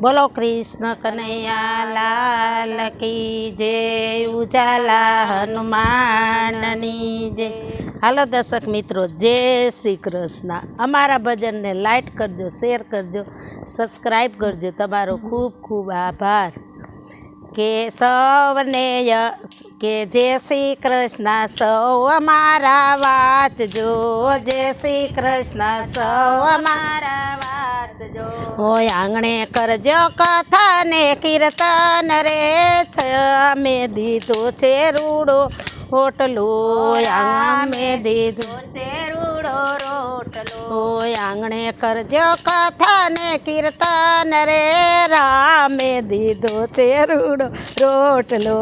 બોલો કૃષ્ણ કનૈયા લાલ કી જય, ઉજાલા હનુમાનની જય. હાલો દર્શક મિત્રો, જય શ્રી કૃષ્ણ. અમારા ભજનને લાઇક કરજો, શેર કરજો, સબસ્ક્રાઈબ કરજો. તમારો ખૂબ ખૂબ આભાર. કે સૌને કે જય શ્રી કૃષ્ણ, સૌ અમારા વાંચજો. જય શ્રી કૃષ્ણ, સૌ અમારા વાંચજો. હોય આંગણે કરજો કથા ને કીર્તન રે અમે દીધું છે રૂડો હોટલો અમે દીધું છે રૂડો રોટલો. આંગણે કરજો કથા ને કીર્તન રે રામે દીધો છે રૂડો રોટલો.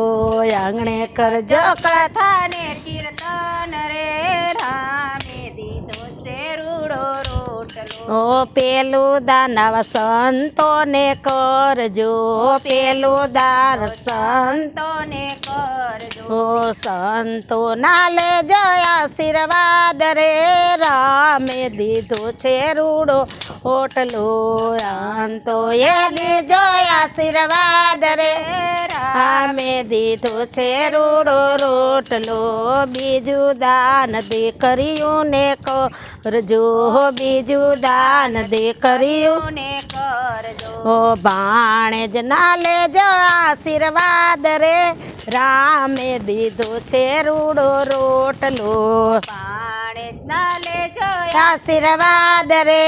આંગણે કરજો કથા ને કીર્તન રે રામે. ઓ પેલું દાનવ સંતોને કરજો. પેલું દાન સંતોને કરજો સંતો નાલે લેજો આશીર્વાદ રે, રામે દીધો છે રૂડો ઓટલો અંતો એ દીધો આશીર્વાદ રે, રામે દીધો છે રૂડો રોટલો. બીજું દાન દીકરીઓને કરજો, બીજું દાન દીકરીઓને કરજો. ઓ નાલે જ ના આશીર્વાદ રે રામે દીધો છે રૂડો આશીર્વાદ રે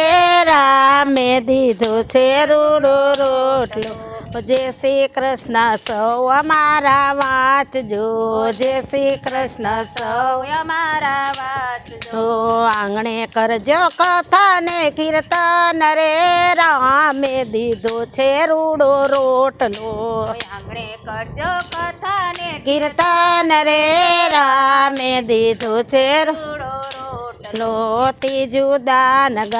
રામે દીધો છે રૂડો રોટલો. જય શ્રી કૃષ્ણ સૌ અમારા વાંચજો જય શ્રી કૃષ્ણ સૌ અમારા વાંચજો આંગણે કરજો કથા ને કીર્તન રે રામે દીધો છે રૂડો રોટલો. આંગણે કરજો કથા ને કીર્તન રે રામે દીધો છે રૂડો રોટલો જુદા નગાયો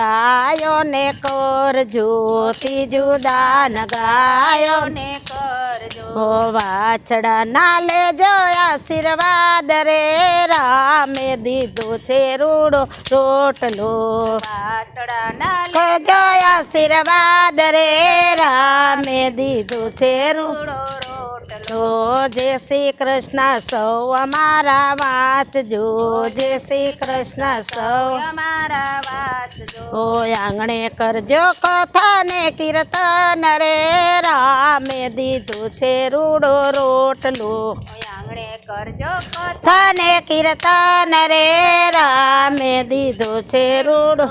ગાયો ને કરજો ત્રીજું જુદા નગાયો ને કરજો વાછડા ના લેજો આશીર્વાદ રે રામે દીધો છે રૂડો રોટલો. વાછડા ના લેજો આશીર્વાદ રે રામે દીધો છે રૂડો રોટલો જય શ્રી કૃષ્ણ સૌ અમારા વાંચજો જય શ્રી કૃષ્ણ સૌ અમારા વાંચજો આંગણે કરજો કથા ને કીર્તન રે રામે દીધું છે રૂડો રોટલો. આંગણે કરજો કથા ને કીર્તન રે રામે દીધું છે રૂડો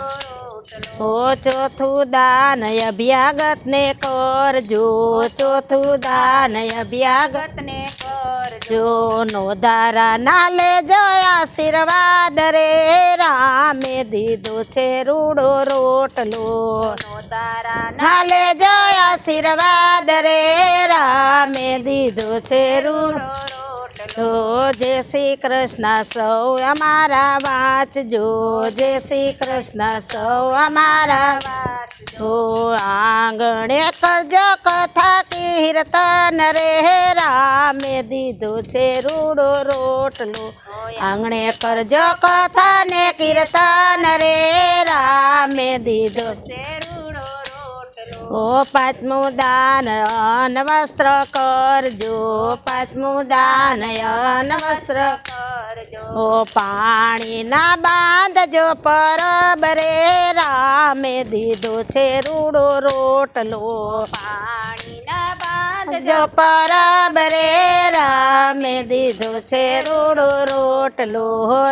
ઓ ચોથું દાન અભ્યાગત ને કરજો. ચોથું દાન અભ્યાગત ને કરજો. નો દારા ના લેજો, આશીર્વાદ રે. રામે દીધો છે રૂડો રોટલો. નો દારા ના લેજો, આશીર્વાદ રે. રામે દીધો છે રૂડો તો જય શ્રી કૃષ્ણ સૌ અમારા વાંચજો જય શ્રી કૃષ્ણ સૌ અમારા વાંચજો આંગણે કરજો કથા કીર્તન રે. રામે દીધો છે રૂડો રોટલો. આંગણે કરજો કથા ને કીર્તન રે. રામે દીધો છે ઓ પાંચમું દાન વસ્ત્ર કરજો પાંચમું દાન વસ્ત્ર કરજો. ઓ પાણી ના બાંધજો પરબરે, રામે દીધો છે રૂડો રોટલો. પાણી ના બાંધજો પરબ રે રામે દીધો છે રૂડો રોટલો.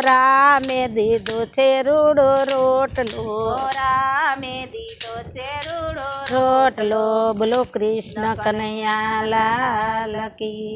રામે દીધો છે રૂડો રોટલો. રામે દીધો છે રૂડો રોટલો. બોલો કૃષ્ણ કનૈયા લાલ કી.